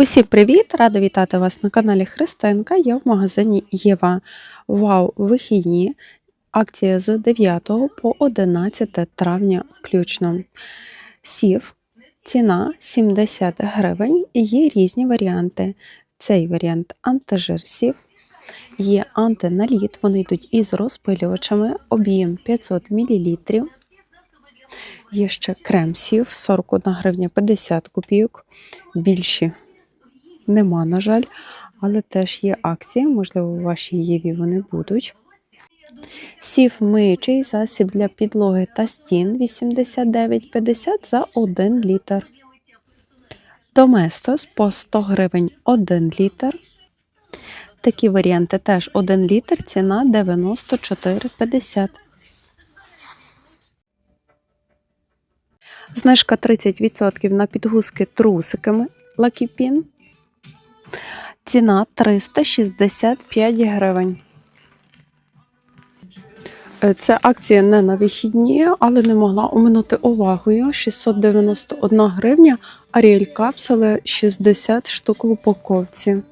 Усім привіт! Рада вітати вас на каналі Христинка. Я в магазині Єва. Вау, вихідні. Акція з 9 по 11 травня включно. Сів, ціна 70 гривень. Є різні варіанти. Цей варіант антижир сів. Є антиналіт, вони йдуть із розпилювачами, об'єм 500 мл. Є ще крем сів 41 гривня 50 копійок. Більші нема, на жаль, але теж є акції, можливо, у вашій Єві вони будуть. Сів миючий засіб для підлоги та стін 89,50 за 1 літр. Доместос по 100 гривень 1 літр. Такі варіанти теж 1 літр, ціна 94,50. Знижка 30% на підгузки трусиками Лакіпін. Ціна 365 гривень. Це акція не на вихідні, але не могла оминути увагою. 691 гривня, Аріель капсули 60 штук в упаковці.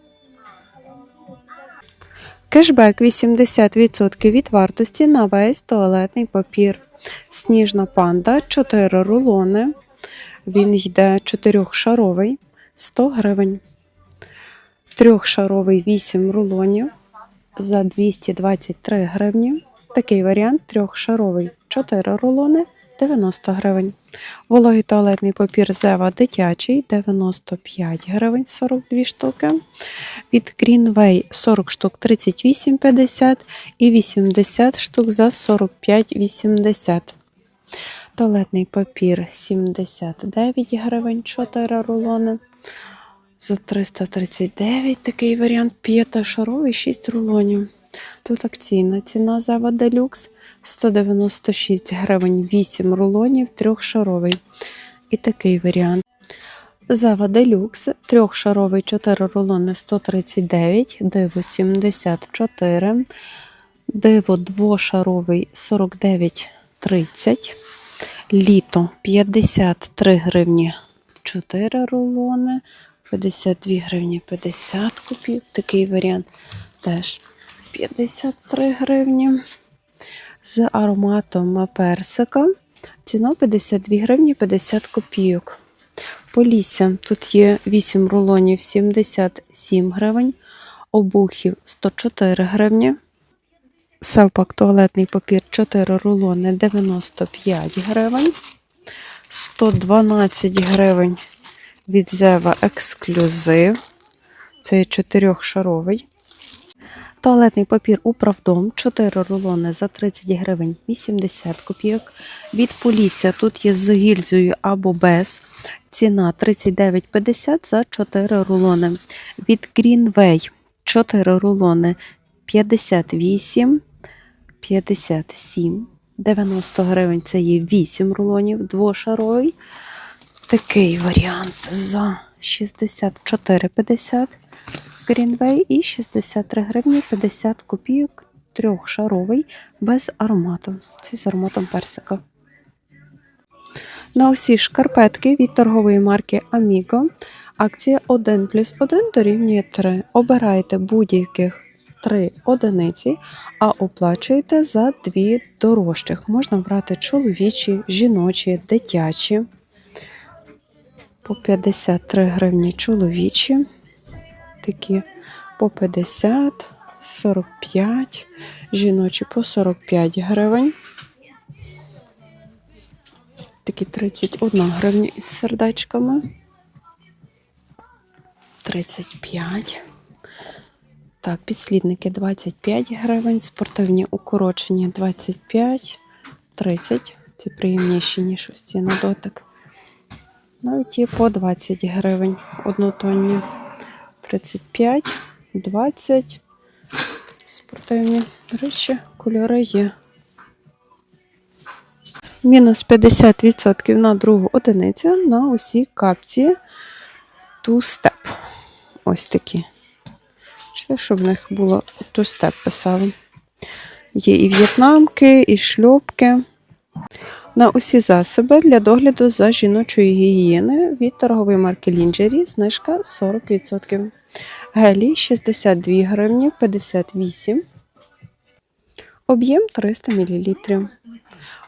Кешбек 80% від вартості на весь туалетний папір. Сніжна панда 4 рулони. Він йде 4-шаровий 100 гривень. Трьохшаровий 8 рулонів за 223 гривні. Такий варіант трьохшаровий 4 рулони 90 гривень. Вологий туалетний папір Зева дитячий 95 гривень 42 штуки. Від Greenway 40 штук 38,50 і 80 штук за 45,80. Туалетний папір 79 гривень 4 рулони. За 339 такий варіант п'ятишаровий 6 рулонів. Тут акційна ціна Зава Делюкс 196 гривень 8 рулонів, трьохшаровий. І такий варіант. Зава Делюкс трьохшаровий 4 рулони 139, диво 74, диво двошаровий 49,30, літо 53 гривні 4 рулони. 52 гривні 50 копійок. Такий варіант теж 53 гривні. З ароматом персика. Ціна 52 гривні 50 копійок. Полісся. Тут є 8 рулонів 77 гривень, обухів 104 гривні. Селпак туалетний папір 4 рулони 95 гривень. 112 гривень від Зева Ексклюзив. Це чотирьохшаровий. Туалетний папір Управдом 4 рулони за 30 гривень 80 копійок. Від Полісся тут є з гільзою або без. Ціна 39,50 за 4 рулони. Від Greenway 4 рулони 58, 57, 90 гривень це є 8 рулонів, двошаровий. Такий варіант за 64,50 Greenway і 63 гривні 50 копійок трьохшаровий без аромату. Це з ароматом персика. На усі шкарпетки від торгової марки Amigo акція 1 плюс 1 дорівнює 3. Обирайте будь-яких 3 одиниці, а оплачуєте за 2 дорожчих. Можна брати чоловічі, жіночі, дитячі по 53 гривні чоловічі, такі по 50, 45, жіночі по 45 гривень. Такі 31 гривня із сердечками. 35. Так, підслідники 25 гривень, спортивні укорочені 25, 30. Ці приємніші, ніж ось ці на дотик. Навіть є по 20 гривень однотонні. 35, 20. Спортивні. Речі, кольори є. Мінус 50% на другу одиницю на усі капці Step. Ось такі. Чи щоб в них було Step писали. Є і в'єтнамки, і шльопки. На усі засоби для догляду за жіночою гігієною від торгової марки Lingerie знижка 40%. Гелій 62 гривні 58. Об'єм 300 мл.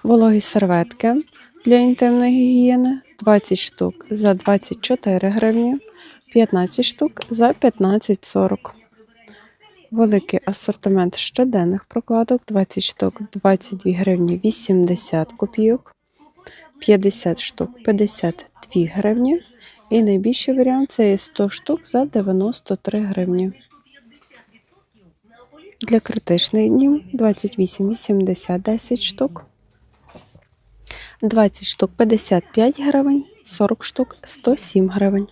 Вологі серветки для інтимної гігієни 20 штук за 24 гривні, 15 штук за 15,40. Великий асортимент щоденних прокладок 20 штук 22 гривні 80 копійок, 50 штук 52 гривні. І найбільший варіант це є 100 штук за 93 гривні. Для критичних днів 28,80 10 штук. 20 штук 55 гривень, 40 штук 107 гривень.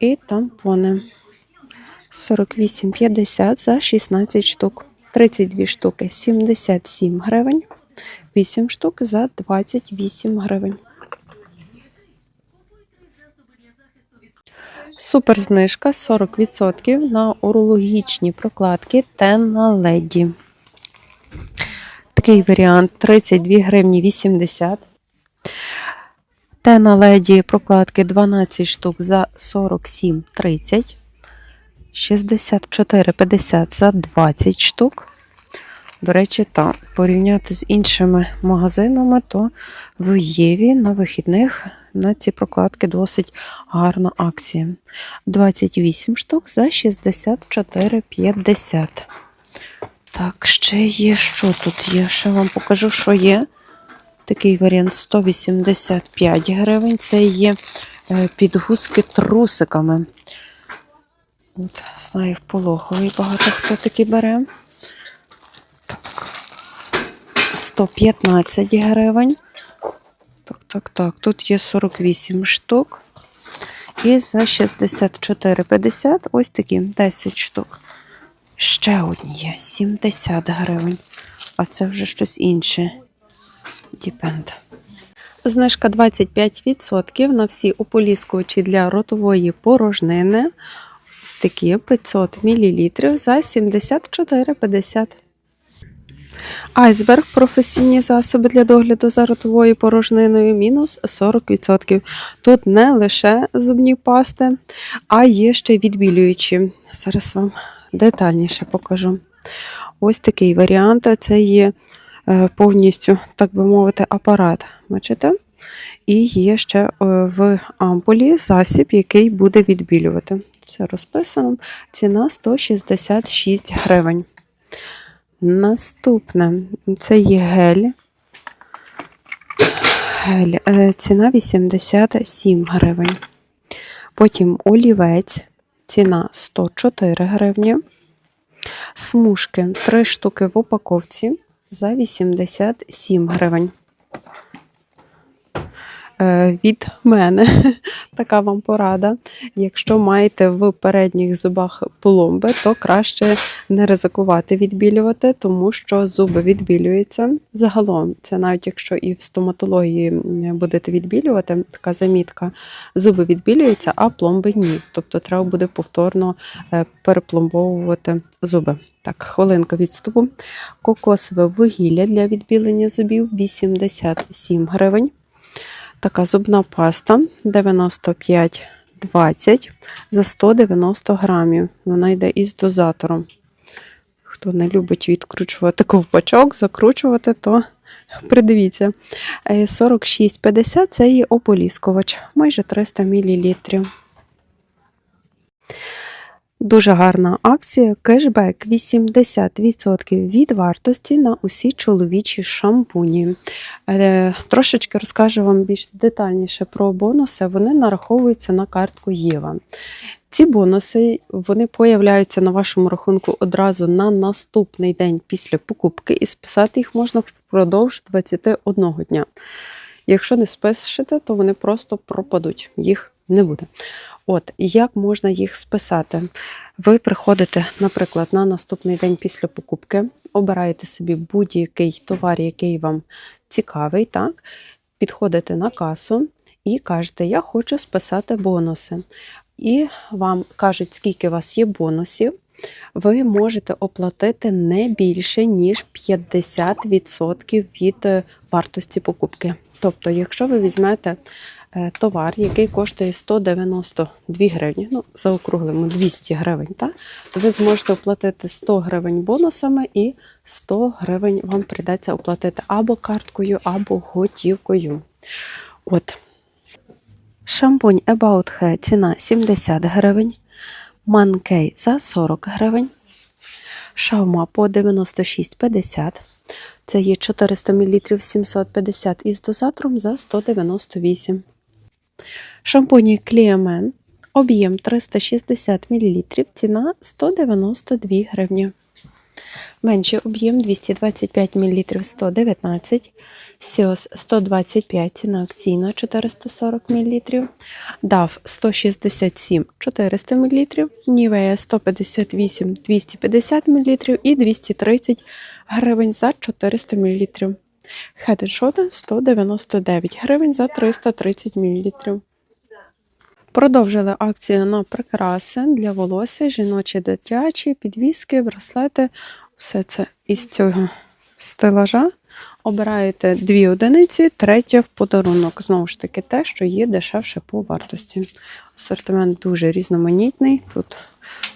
І тампони 48,50 за 16 штук. 32 штуки 77 гривень, 8 штук за 28 гривень. Супер знижка 40% на урологічні прокладки та на леді. Такий варіант 32 гривні 80. Те на леді прокладки 12 штук за 47,30. 64,50 за 20 штук. До речі, та порівняти з іншими магазинами, то в Єві на вихідних на ці прокладки досить гарна акція. 28 штук за 64,50. Так, ще є, що тут є? Ще вам покажу, що є. Такий варіант 185 гривень. Це є е, підгузки трусиками. От, знаю, в пологовий багато хто такі бере. 115 гривень. Так, так, так. Тут є 48 штук. І за 64,50 ось такі 10 штук. Ще одні є 70 гривень. А це вже щось інше. Діпенд. Знижка 25% на всі ополіскувачі для ротової порожнини. Ось такі 500 мл за 74,50. Айсберг професійні засоби для догляду за ротовою порожниною мінус 40%. Тут не лише зубні пасти, а є ще відбілюючі. Зараз вам детальніше покажу. Ось такий варіант. Це є е, повністю, так би мовити, апарат. Бачите? І є ще е, в ампулі засіб, який буде відбілювати. Це розписано. Ціна 166 гривень. Наступне це є гель. Гель. е, Ціна 87 гривень. Потім олівець. Ціна 104 гривні. Смужки 3 штуки в упаковці за 87 гривень. Е, Від мене така вам порада. Якщо маєте в передніх зубах пломби, то краще не ризикувати відбілювати, тому що зуби відбілюються. Загалом, це навіть якщо і в стоматології будете відбілювати, така замітка, зуби відбілюються, а пломби ні. Тобто треба буде повторно е, перепломбовувати зуби. Так, хвилинка відступу. Кокосове вугілля для відбілення зубів 87 гривень. Така зубна паста 95,20 за 190 грамів. Вона йде із дозатором. Хто не любить відкручувати ковпачок, закручувати, то придивіться. Е, 46,50 це є ополіскувач, майже 300 мл. Дуже гарна акція. Кешбек 80% від вартості на усі чоловічі шампуні. Е, Трошечки розкажу вам більш детальніше про бонуси. Вони нараховуються на картку Єва. Ці бонуси вони появляються на вашому рахунку одразу на наступний день після покупки, і списати їх можна впродовж 21 дня. Якщо не спишете, то вони просто пропадуть, їх не буде. От, як можна їх списати? Ви приходите, наприклад, на наступний день після покупки, обираєте собі будь-який товар, який вам цікавий, так? підходите на касу і кажете, я хочу списати бонуси. І вам кажуть, скільки у вас є бонусів. ви можете оплатити не більше, ніж 50% від е, вартості покупки. Тобто, якщо ви візьмете товар, який коштує 192 гривні, ну, заокруглимо 200 гривень, так? то ви зможете оплатити 100 гривень бонусами і 100 гривень вам прийдеться оплатити або карткою, або готівкою. От. Шампунь About Hair ціна 70 гривень. Манкей за 40 гривень. Шаума по 96,50. Це є 400 мл 750 із дозатором за 198. Шампуні Кліамен. Об'єм 360 мл. Ціна 192 гривні. Менший об'єм 225 мл 119 Сіос 125, ціна акційна 440 мл. DAF 167 400 мл. Нівея 158 250 мл і 230 гривень за 400 мл. Head Shoulders 199 гривень за 330 мл. Продовжили акцію на прикраси для волосся, жіночі, дитячі, підвіски, браслети. Все це із цього стелажа. Обираєте дві одиниці, третя в подарунок. Знову ж таки, те, що є дешевше по вартості. Асортимент дуже різноманітний. Тут,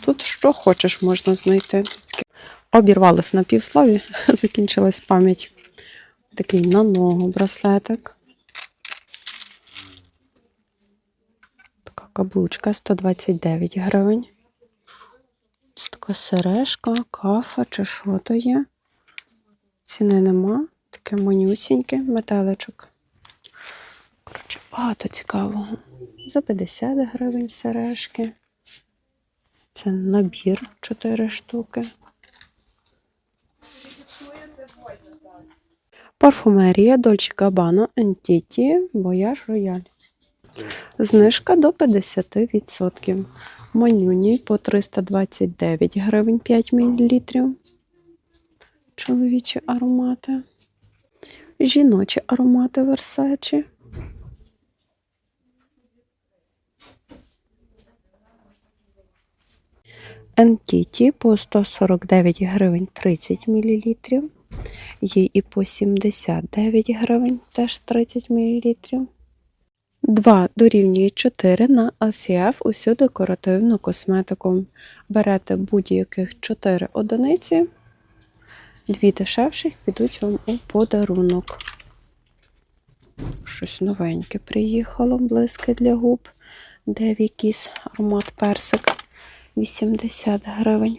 тут що хочеш можна знайти. Обірвалась на півслові, закінчилась пам'ять. Такий на ногу браслетик. Така каблучка 129 гривень. Це така сережка, кафа чи що то є. Ціни нема. Таке манюсіньке метеличок. Коротше, багато цікавого. За 50 гривень сережки. Це набір 4 штуки. Парфумерія Dolce Gabbana Entity Voyage Royal. Знижка до 50%. Манюні по 329 гривень 5 мл. Чоловічі аромати. Жіночі аромати Versace. Entity по 149 гривень 30 мл. Є і по 79 гривень, теж 30 мл. 2 дорівнює 4 на LCF усю декоративну косметику. Берете будь-яких 4 одиниці, дві дешевших підуть вам у подарунок. Щось новеньке приїхало, блиски для губ. Де якийсь аромат персик 80 гривень.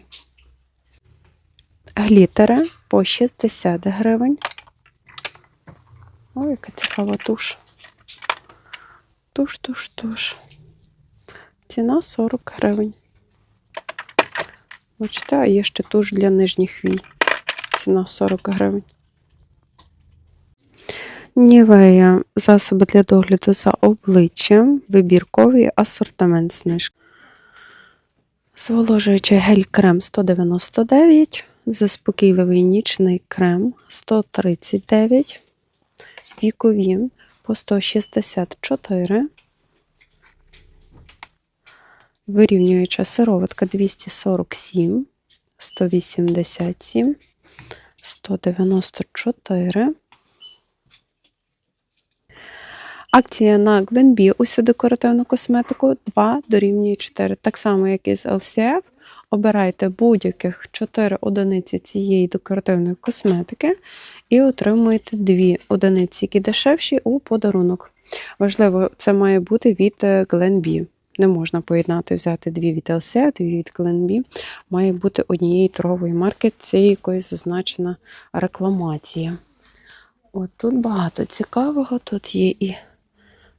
Глітери по 60 гривень. Ой, яка цікава туш. Туш, туш, туш. Ціна 40 гривень. Бачите, а є ще туш для нижніх вій. Ціна 40 гривень. Нівея засоби для догляду за обличчям, вибірковий асортимент знижки. Зволожуючий гель-крем 199, заспокійливий нічний крем 139, вікові по 164, вирівнююча сироватка 247, 187, 194. Акція на Glenbee усю декоративну косметику 2 дорівнює 4. Так само, як і з LCF. Обирайте будь-яких 4 одиниці цієї декоративної косметики і отримуєте 2 одиниці, які дешевші у подарунок. Важливо, це має бути від Glenbee. Не можна поєднати, взяти дві від LCF, дві від Glenbee. Має бути однієї торгової марки, цієї якої зазначена рекламація. От тут багато цікавого, тут є і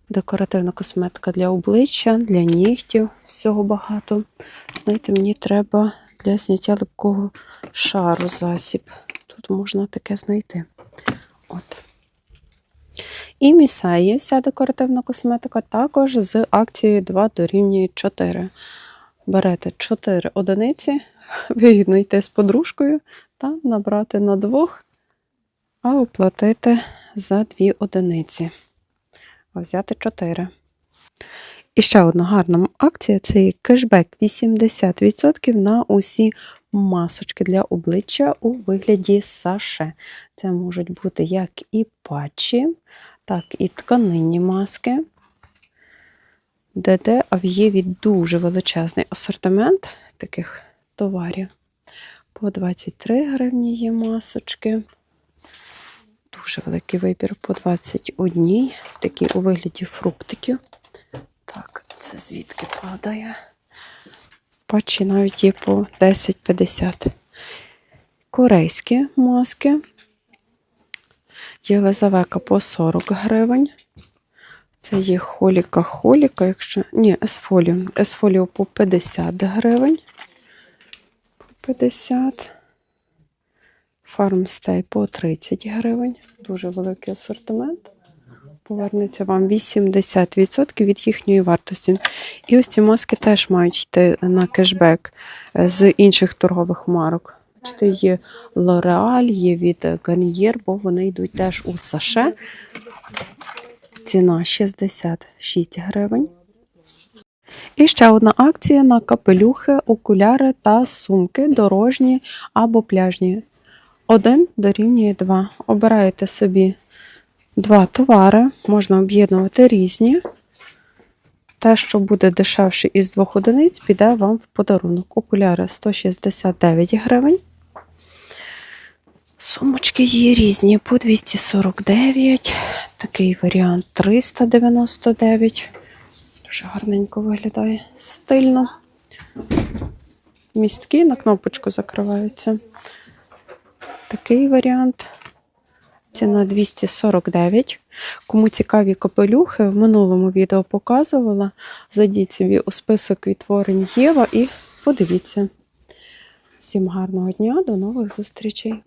декоративна косметика для обличчя, для нігтів, всього багато. Знаєте, мені треба для зняття липкого шару засіб. Тут можна таке знайти. От. І місаї, вся декоративна косметика, також з акцією 2 дорівнює 4. Берете 4 одиниці, вигідно йти з подружкою та набрати на двох, а оплатити за 2 одиниці. А взяти 4. І ще одна гарна акція це кешбек 80% на усі масочки для обличчя у вигляді саше. Це можуть бути як і патчі, так і тканинні маски. ДД Ав'єві дуже величезний асортимент таких товарів. По 23 гривні є масочки. Дуже великий вибір по 21, такі у вигляді фруктиків. Так, це звідки падає? Патчі навіть є по 10,50. Корейські маски. Єлизавека по 40 гривень. Це є холіка холіка, якщо. Ні, есфоліо. Есфоліо по 50 гривень. По 50. Фармстей по 30 гривень. Дуже великий асортимент. Повернеться вам 80% від їхньої вартості. І ось ці маски теж мають йти на кешбек з інших торгових марок. Бачите, є L'Oreal, є від Garnier, бо вони йдуть теж у саше. Ціна 66 гривень. І ще одна акція на капелюхи, окуляри та сумки дорожні або пляжні. Один дорівнює 2. Обираєте собі два товари, можна об'єднувати різні. Те, що буде дешевше із двох одиниць, піде вам в подарунок. Окуляри 169 гривень. Сумочки є різні по 249. Такий варіант 399. Дуже гарненько виглядає. Стильно. Містки на кнопочку закриваються. Такий варіант. Ціна 249. Кому цікаві капелюхи, в минулому відео показувала. Зайдіть собі у список відтворень Єва і подивіться. Всім гарного дня, до нових зустрічей!